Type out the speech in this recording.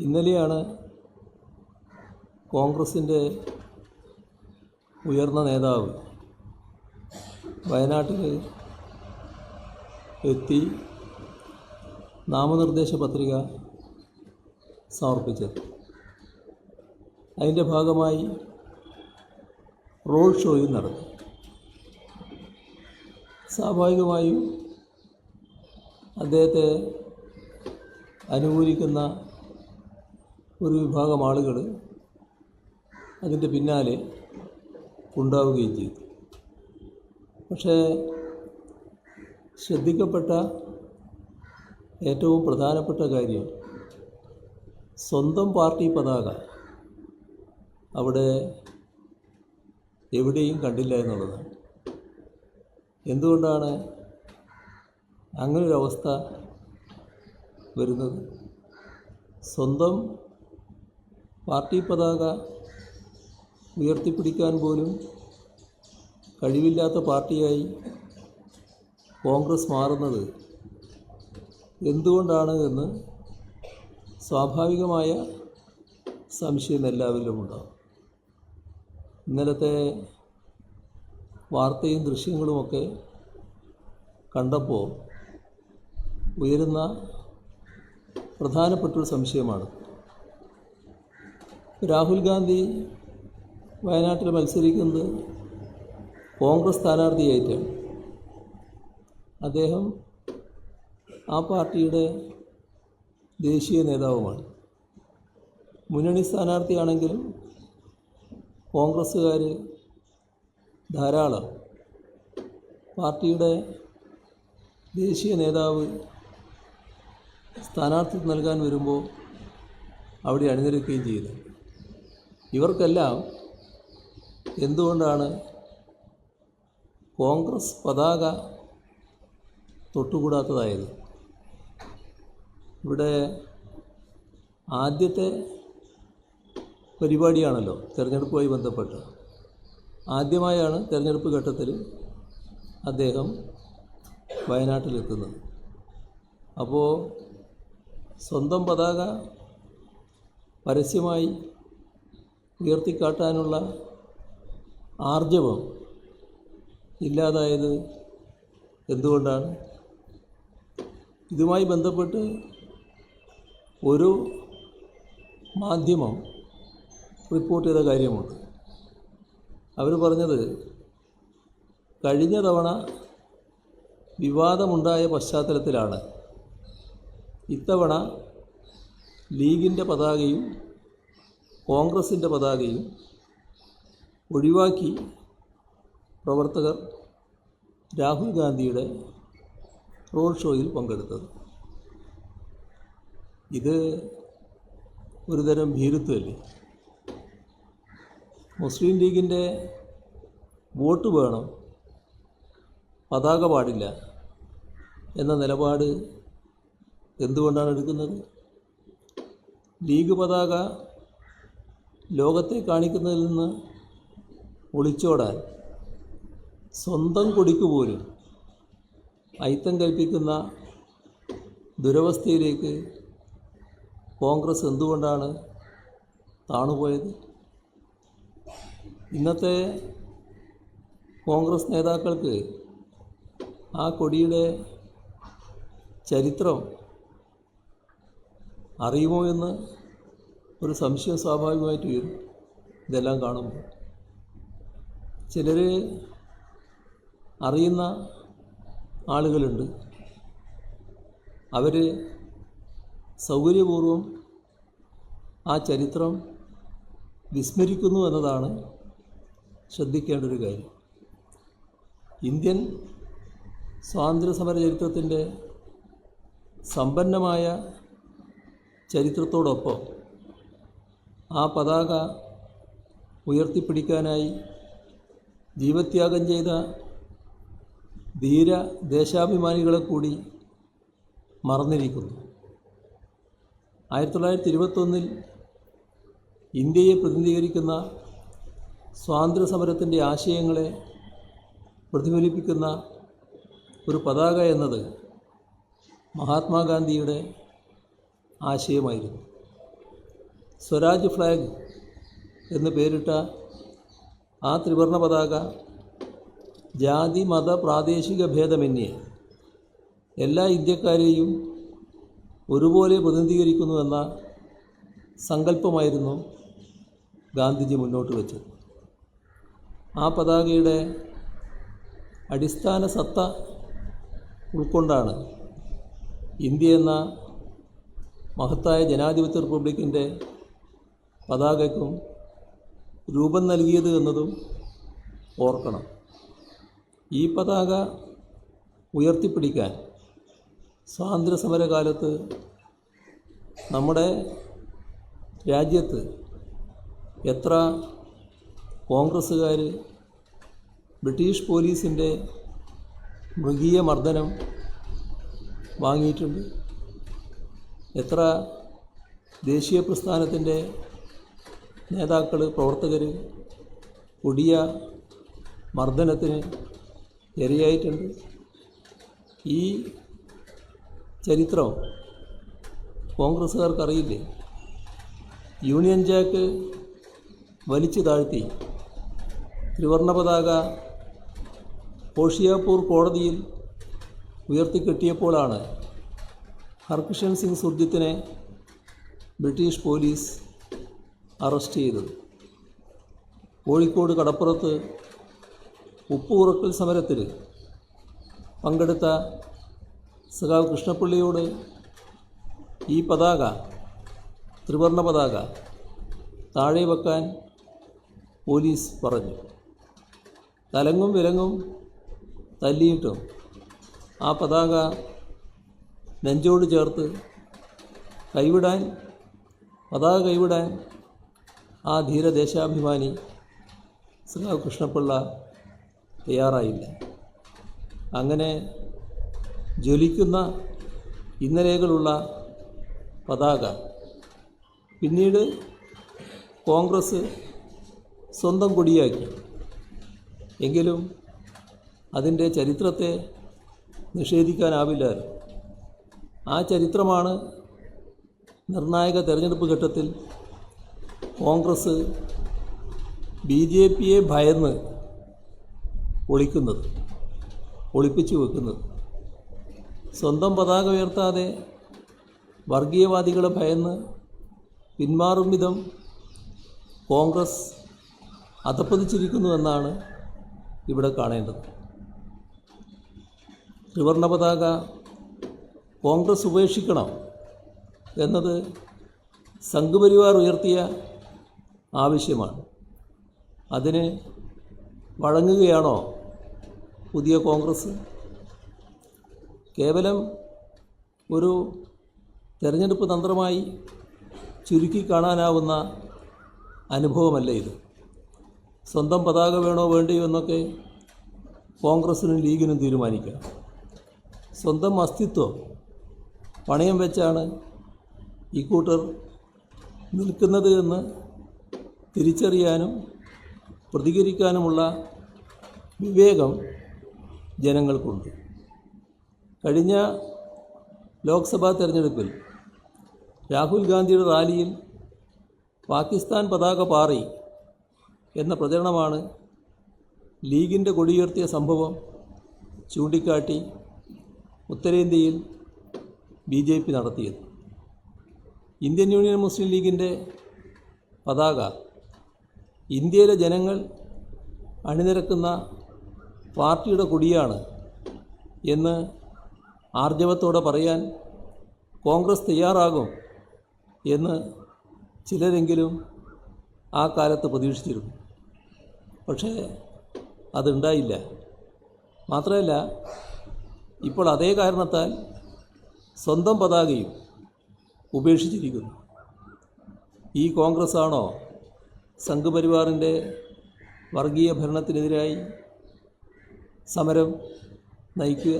ഇന്നലെയാണ് കോൺഗ്രസിന്റെ ഉയർന്ന നേതാവ് വയനാട്ടിൽ എത്തി നാമനിർദ്ദേശ പത്രിക സമർപ്പിച്ചത്. അതിന്റെ ഭാഗമായി റോഡ് ഷോയും നടന്നു. സ്വാഭാവികമായും അദ്ദേഹത്തെ അനുകൂലിക്കുന്ന ഒരു വിഭാഗം ആളുകൾ അതിന്റെ പിന്നാലെ ഉണ്ടാവുകയും ചെയ്തു. പക്ഷേ ശ്രദ്ധിക്കപ്പെട്ട ഏറ്റവും പ്രധാനപ്പെട്ട കാര്യം സ്വന്തം പാർട്ടി പതാക അവിടെ എവിടെയും കണ്ടില്ല എന്നുള്ളതാണ് എന്തുകൊണ്ടാണ് അങ്ങനൊരവസ്ഥ വരുന്നത്? സ്വന്തം പാർട്ടി പതാക ഉയർത്തിപ്പിടിക്കാൻ പോലും കഴിവില്ലാത്ത പാർട്ടിയായി കോൺഗ്രസ് മാറുന്നത് എന്തുകൊണ്ടാണ് എന്ന് സ്വാഭാവികമായ സംശയം എല്ലാവരിലും ഉണ്ടാകും. ഇന്നലത്തെ വാർത്തയും ദൃശ്യങ്ങളുമൊക്കെ കണ്ടപ്പോൾ ഉയരുന്ന പ്രധാനപ്പെട്ടൊരു സംശയമാണ്. രാഹുൽ ഗാന്ധി വയനാട്ടിൽ മത്സരിക്കുന്നത് കോൺഗ്രസ് സ്ഥാനാർത്ഥിയായിട്ടാണ്. അദ്ദേഹം ആ പാർട്ടിയുടെ ദേശീയ നേതാവുമാണ്. മുന്നണി സ്ഥാനാർത്ഥിയാണെങ്കിലും കോൺഗ്രസ്സുകാർ ധാരാളം പാർട്ടിയുടെ ദേശീയ നേതാവ് സ്ഥാനാർത്ഥി നൽകാൻ വരുമ്പോൾ അവിടെ അണിനിരക്കുകയും ചെയ്യുന്നു ഇവർക്കെല്ലാം എന്തുകൊണ്ടാണ് കോൺഗ്രസ് പതാക തൊട്ടുകൂടാത്തതായത്? ഇവിടെ ആദ്യത്തെ പരിപാടിയാണല്ലോ തിരഞ്ഞെടുപ്പുമായി ബന്ധപ്പെട്ട്. ആദ്യമായാണ് തിരഞ്ഞെടുപ്പ് ഘട്ടത്തിൽ അദ്ദേഹം വയനാട്ടിലെത്തുന്നത്. അപ്പോൾ സ്വന്തം പതാക പരസ്യമായി ഉയർത്തിക്കാട്ടാനുള്ള ആർജവം ഇല്ലാതായത് എന്തുകൊണ്ടാണ്? ഇതുമായി ബന്ധപ്പെട്ട് ഒരു മാധ്യമം റിപ്പോർട്ട് ചെയ്ത കാര്യമുണ്ട്. അവർ പറഞ്ഞത് കഴിഞ്ഞ തവണ വിവാദമുണ്ടായ പശ്ചാത്തലത്തിലാണ്. ഇത്തവണ ലീഗിന്റെ പതാകയും കോൺഗ്രസിന്റെ പതാകയും ഒഴിവാക്കി പ്രവർത്തകർ രാഹുൽ ഗാന്ധിയുടെ റോഡ് ഷോയിൽ പങ്കെടുത്തത്. ഇത് ഒരുതരം ഭീരുത്വമല്ലേ? മുസ്ലിം ലീഗിന്റെ വോട്ട് വേണം പതാക പാടില്ല എന്ന നിലപാട് എന്തുകൊണ്ടാണ് എടുക്കുന്നത്? ലീഗ് പതാക ലോകത്തെ കാണിക്കുന്നതിൽ നിന്ന് ഒളിച്ചോടാൻ സ്വന്തം കൊടിക്ക് പോലും അയിത്തം കൽപ്പിക്കുന്ന ദുരവസ്ഥയിലേക്ക് കോൺഗ്രസ് എന്തുകൊണ്ടാണ് താണുപോയത്? ഇന്നത്തെ കോൺഗ്രസ് നേതാക്കൾക്ക് ആ കൊടിയുടെ ചരിത്രം അറിയുമോ എന്ന് ഒരു സംശയം സ്വാഭാവികമായിട്ട് വരും. ഇതെല്ലാം കാണുമ്പോൾ. ചിലർ അറിയുന്ന ആളുകളുണ്ട്. അവർ സൗകര്യപൂർവം ആ ചരിത്രം വിസ്മരിക്കുന്നു എന്നതാണ് ശ്രദ്ധിക്കേണ്ട ഒരു കാര്യം. ഇന്ത്യൻ സ്വാതന്ത്ര്യ സമര ചരിത്രത്തിന്റെ സമ്പന്നമായ ചരിത്രത്തോടൊപ്പം ആ പതാക ഉയർത്തിപ്പിടിക്കാനായി ജീവത്യാഗം ചെയ്ത ധീര ദേശാഭിമാനികളെ കൂടി മറന്നിരിക്കുന്നു. ആയിരത്തി തൊള്ളായിരത്തി ഇരുപത്തൊന്നിൽ ഇന്ത്യയെ പ്രതിനിധീകരിക്കുന്ന സ്വാതന്ത്ര്യ സമരത്തിന്റെ ആശയങ്ങളെ പ്രതിഫലിപ്പിക്കുന്ന ഒരു പതാക എന്നത് മഹാത്മാഗാന്ധിയുടെ ആശയമായിരുന്നു. സ്വരാജ് ഫ്ലാഗ് എന്ന് പേരിട്ട ആ ത്രിവർണ പതാക ജാതി മത പ്രാദേശിക ഭേദമന്യേ എല്ലാ ഇന്ത്യക്കാരെയും ഒരുപോലെ പ്രതിനിധീകരിക്കുന്നുവെന്ന സങ്കല്പമായിരുന്നു ഗാന്ധിജി മുന്നോട്ട് വെച്ചത്. ആ പതാകയുടെ അടിസ്ഥാന സത്ത ഉൾക്കൊണ്ടാണ് ഇന്ത്യ എന്ന മഹത്തായ ജനാധിപത്യ റിപ്പബ്ലിക്കിന്റെ പതാകയ്ക്കും രൂപം നൽകിയത് എന്നതും ഓർക്കണം. ഈ പതാക ഉയർത്തിപ്പിടിക്കാൻ സ്വാതന്ത്ര്യ സമരകാലത്ത് നമ്മുടെ രാജ്യത്ത് എത്ര കോൺഗ്രസ്സുകാർ ബ്രിട്ടീഷ് പോലീസിന്റെ മൃഗീയ മർദ്ദനം വാങ്ങിയിട്ടുണ്ട് എത്ര ദേശീയ പ്രസ്ഥാനത്തിന്റെ നേതാക്കൾ പ്രവർത്തകർ കൊടിയ മർദ്ദനത്തിന് ഇരയായിട്ടുണ്ട്. ഈ ചരിത്രം കോൺഗ്രസ്സുകാർക്കറിയില്ലേ? യൂണിയൻ ജാക്ക് വലിച്ചു താഴ്ത്തി. ത്രിവർണ പതാക ഹോഷിയാപൂർ കോടതിയിൽ ഉയർത്തിക്കെട്ടിയപ്പോഴാണ് ഹർകിഷൻ സിംഗ് സുർജിത്തിനെ ബ്രിട്ടീഷ് പോലീസ് അറസ്റ്റ് ചെയ്തത്. കോഴിക്കോട് കടപ്പുറത്ത് ഉപ്പുറക്കൽ സമരത്തിൽ പങ്കെടുത്ത സഖാവ് കൃഷ്ണപ്പള്ളിയോട് ഈ പതാക ത്രിവർണ പതാക താഴെ വെക്കാൻ പോലീസ് പറഞ്ഞു. തലങ്ങും വിലങ്ങും തല്ലിയിട്ടും ആ പതാക നെഞ്ചോട് ചേർത്ത് കൈവിടാൻ പതാക കൈവിടാൻ ആ ധീരദേശാഭിമാനി ശ്രീ കൃഷ്ണപിള്ള തയ്യാറായില്ല. അങ്ങനെ ജ്വലിക്കുന്ന ഇന്നലെകളുള്ള പതാക പിന്നീട് കോൺഗ്രസ് സ്വന്തം കൊടിയാക്കി. എങ്കിലും അതിന്റെ ചരിത്രത്തെ നിഷേധിക്കാനാവില്ലായിരുന്നു. ആ ചരിത്രമാണ് നിർണായക തെരഞ്ഞെടുപ്പ് ഘട്ടത്തിൽ കോൺഗ്രസ് ബി ജെ പിയെ ഭയന്ന് ഒളിക്കുന്നത് ഒളിപ്പിച്ചു വെക്കുന്നത്. സ്വന്തം പതാക ഉയർത്താതെ വർഗീയവാദികളെ ഭയന്ന് പിന്മാറും വിധം കോൺഗ്രസ് അധപ്പതിച്ചിരിക്കുന്നുവെന്നാണ് ഇവിടെ കാണേണ്ടത്. ത്രിവർണ പതാക കോൺഗ്രസ് ഉപേക്ഷിക്കണം എന്നത് സംഘപരിവാർ ഉയർത്തിയ ആവശ്യമാണ്. അതിന് വഴങ്ങുകയാണോ പുതിയ കോൺഗ്രസ്? കേവലം ഒരു തെരഞ്ഞെടുപ്പ് തന്ത്രമായി ചുരുക്കി കാണാനാവുന്ന അനുഭവമല്ല ഇത്? സ്വന്തം പതാക വേണോ വേണ്ടയോ എന്നൊക്കെ കോൺഗ്രസിനും ലീഗിനും തീരുമാനിക്കാം സ്വന്തം അസ്തിത്വം പണയം വെച്ചാണ് ഇക്കൂട്ടർ നിൽക്കുന്നത് എന്ന് തിരിച്ചറിയാനും പ്രതികരിക്കാനുമുള്ള വിവേകം ജനങ്ങൾക്കുണ്ട്. കഴിഞ്ഞ ലോക്സഭാ തെരഞ്ഞെടുപ്പിൽ രാഹുൽ ഗാന്ധിയുടെ റാലിയിൽ പാകിസ്ഥാൻ പതാക പാറി എന്ന പ്രചരണമാണ് ലീഗിന്റെ കൊടിയുയർത്തിയ സംഭവം ചൂണ്ടിക്കാട്ടി ഉത്തരേന്ത്യയിൽ ബി ജെ പി നടത്തിയത്. ഇന്ത്യൻ യൂണിയൻ മുസ്ലിം ലീഗിന്റെ പതാക ഇന്ത്യയിലെ ജനങ്ങൾ അണിനിരക്കുന്ന പാർട്ടിയുടെ കൊടിയാണ് എന്ന് ആർജവത്തോടെ പറയാൻ കോൺഗ്രസ് തയ്യാറാകും എന്ന് ചിലരെങ്കിലും ആ കാലത്ത് പ്രതീക്ഷിച്ചിരുന്നു. പക്ഷേ അതുണ്ടായില്ല. മാത്രമല്ല ഇപ്പോൾ അതേ കാരണത്താൽ സ്വന്തം പതാകയും ഉപേക്ഷിച്ചിരിക്കുന്നു. ഈ കോൺഗ്രസ് ആണോ സംഘപരിവാറിന്റെ വർഗീയ ഭരണത്തിനെതിരായി സമരം നയിക്കുക.